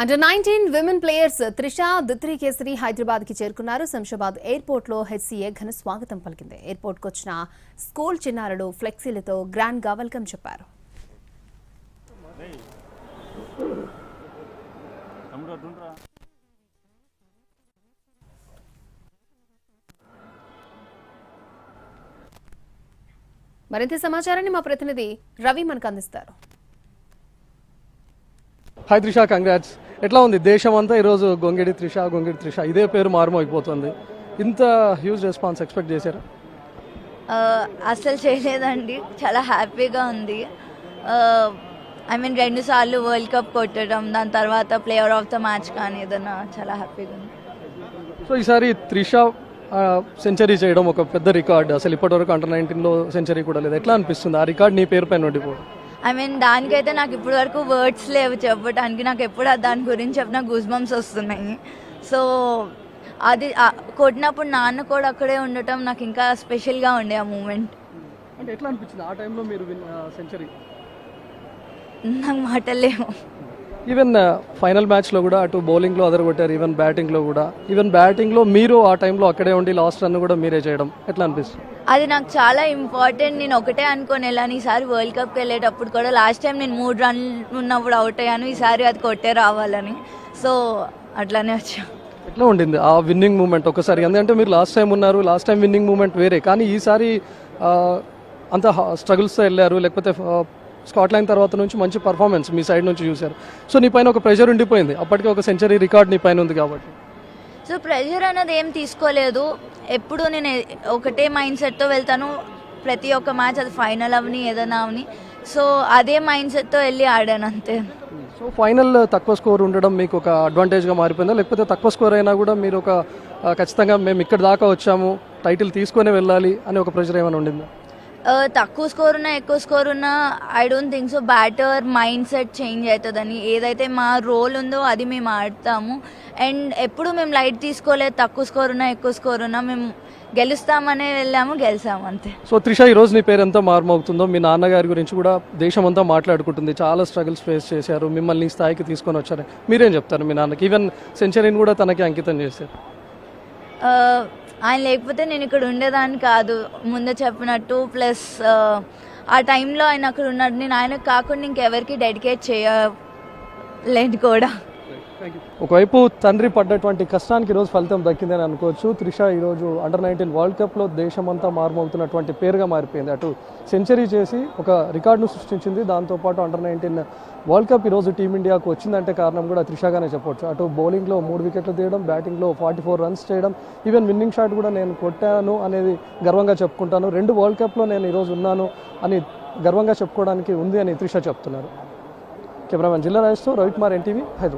Under nineteen women players Trisha దుత్రి కేసరి హైదరాబాద్కి చేరుకున్నారు. శంషాబాద్ ఎయిర్పోర్ట్లో హెచ్సీఏ ఘన స్వాగతం పలికింది. ఎయిర్పోర్ట్కు వచ్చిన స్కూల్ చిన్నారులు ఫ్లెక్సీలతో గ్రాండ్గా వెల్కమ్ చెప్పారు. మరింత సమాచారాన్ని మా ప్రతినిధి రవి మనకు అందిస్తారు. హై త్రిష కంగ్రాట్స్ ఎట్లా ఉంది? దేశం అంతా ఈరోజు గొంగిడి త్రిష గొంగిడి త్రిష ఇదే పేరు మారుమోగిపోతుంది ఇంత హ్యూజ్ రెస్పాన్స్ ఎక్స్పెక్ట్ చేశారా? అస్సలు చేయలేదండి. చాలా హ్యాపీగా ఉంది. ఐ మీన్ రెండు సార్లు వరల్డ్ కప్ కొట్టడం దాని తర్వాత ప్లేయర్ ఆఫ్ ద మ్యాచ్ కానీ ఏదైనా చాలా హ్యాపీగా ఉంది. సో ఈసారి త్రిష సెంచరీ చేయడం ఒక పెద్ద రికార్డ్ అసలు ఇప్పటివరకు అండర్ నైన్టీన్లో సెంచరీ కూడా లేదు. ఎట్లా అనిపిస్తుంది? ఆ రికార్డ్ నీ పేరు పైన ఉండిపోవడం. ఐ మీన్ దానికైతే నాకు ఇప్పటి వరకు వర్డ్స్ లేవు చెప్పడానికి నాకు ఎప్పుడు దాని గురించి చెప్పిన గూస్ బంప్స్ వస్తున్నాయి. సో అది కొట్టినప్పుడు నాన్న కూడా అక్కడే ఉండటం నాకు ఇంకా స్పెషల్గా ఉండే ఆ మూమెంట్ అంటే ఎట్లా అనిపించింది? ఆ టైంలో మీరు సెంచరీ నాకు మాటలు లేవు. ఈవెన్ ఫైనల్ మ్యాచ్లో కూడా అటు బౌలింగ్లో అదరగొట్టారు ఈవెన్ బ్యాటింగ్లో కూడా. ఈవెన్ బ్యాటింగ్లో మీరు ఆ టైంలో అక్కడే ఉండి లాస్ట్ రన్ కూడా మీరే చేయడం. ఎట్లా అనిపిస్తుంది? అది నాకు చాలా ఇంపార్టెంట్. నేను ఒకటే అనుకొని వెళ్ళాను ఈసారి వరల్డ్ కప్కి వెళ్ళేటప్పుడు కూడా లాస్ట్ టైం నేను మూడు రన్లు ఉన్నప్పుడు అవుట్ అయ్యాను. ఈసారి అది కొట్టే రావాలని. సో అట్లానే వచ్చా. ఎట్లా ఉండింది ఆ విన్నింగ్ మూమెంట్ ఒకసారి? ఎందుకంటే మీరు లాస్ట్ టైం ఉన్నారు లాస్ట్ టైం విన్నింగ్ మూమెంట్ వేరే. కానీ ఈసారి అంత స్ట్రగుల్స్తో వెళ్ళారు. లేకపోతే స్కాట్లాండ్ తర్వాత నుంచి మంచి పర్ఫార్మెన్స్ మీ సైడ్ నుంచి చూశారు. సో నీ పైన ఒక ప్రెషర్ ఉండిపోయింది. అప్పటికే ఒక సెంచరీ రికార్డ్ నీ పైన ఉంది కాబట్టి. సో ప్రెషర్ అనేది ఏం తీసుకోలేదు. ఎప్పుడు నేను ఒకటే మైండ్ సెట్తో వెళ్తాను. ప్రతి ఒక్క మ్యాచ్ అది ఫైనల్ అవని ఏదైనా అవని. సో అదే మైండ్ సెట్తో వెళ్ళి ఆడాను అంతే. సో ఫైనల్ తక్కువ స్కోర్ ఉండడం మీకు ఒక అడ్వాంటేజ్గా మారిపోయిందా? లేకపోతే తక్కువ స్కోర్ అయినా కూడా మీరు ఒక ఖచ్చితంగా మేము ఇక్కడ దాకా వచ్చాము టైటిల్ తీసుకొని వెళ్ళాలి అని ఒక ప్రెషర్ ఏమైనా ఉండిందా? తక్కువ స్కోర్ ఉన్నా ఎక్కువ స్కోర్ ఉన్నా I don't think so batter mind set change అవుతుందని ఏదైతే మా రోల్ ఉందో అది మేము ఆడతాము. అండ్ ఎప్పుడు మేము లైట్ తీసుకోలేదు తక్కువ స్కోర్ ఉన్నా ఎక్కువ స్కోర్ ఉన్నా మేము గెలుస్తామనే వెళ్ళాము గెలిచాము అంతే. సో త్రిష ఈ రోజు నీ పేరు ఎంత మారుమవుతుందో మీ నాన్నగారి గురించి కూడా దేశం అంతా మాట్లాడుకుంటుంది చాలా స్ట్రగుల్స్ ఫేస్ చేశారు మిమ్మల్ని ఈ స్థాయికి తీసుకొని వచ్చారు. మీరేం చెప్తారు మీ నాన్నకి? ఈవెన్ సెంచరీని కూడా తనకి అంకితం చేశారు. ఆయన లేకపోతే నేను ఇక్కడ ఉండేదాన్ని కాదు ముందే చెప్పినట్టు ప్లస్ ఆ టైంలో ఆయన అక్కడ ఉన్నాడు. నేను ఆయనకు కాకుండా ఇంకెవరికి డెడికేట్ చేయలేదు కూడా. ఒకవైపు తండ్రి పడ్డటువంటి కష్టానికి ఈరోజు ఫలితం దక్కిందని అనుకోవచ్చు. త్రిష ఈరోజు అండర్ నైన్టీన్ వరల్డ్ కప్లో దేశమంతా మారుమవుతున్నటువంటి పేరుగా మారిపోయింది. అటు సెంచరీ చేసి ఒక రికార్డును సృష్టించింది. దాంతోపాటు అండర్ నైన్టీన్ వరల్డ్ కప్ ఈరోజు టీమిండియాకు వచ్చిందంటే కారణం కూడా త్రిషగానే చెప్పొచ్చు. అటు బౌలింగ్లో మూడు వికెట్లు తీయడం బ్యాటింగ్లో ఫార్టీ ఫోర్ రన్స్ చేయడం ఈవెన్ విన్నింగ్ షాట్ కూడా నేను కొట్టాను అనేది గర్వంగా చెప్పుకుంటాను. రెండు వరల్డ్ కప్లో నేను ఈరోజు ఉన్నాను అని గర్వంగా చెప్పుకోవడానికి ఉంది అని త్రిష చెప్తున్నారు. కెమెరామెన్ జిల్లా రాజేష్తో రవికుమార్ ఎన్టీవీ హైదరాబాద్.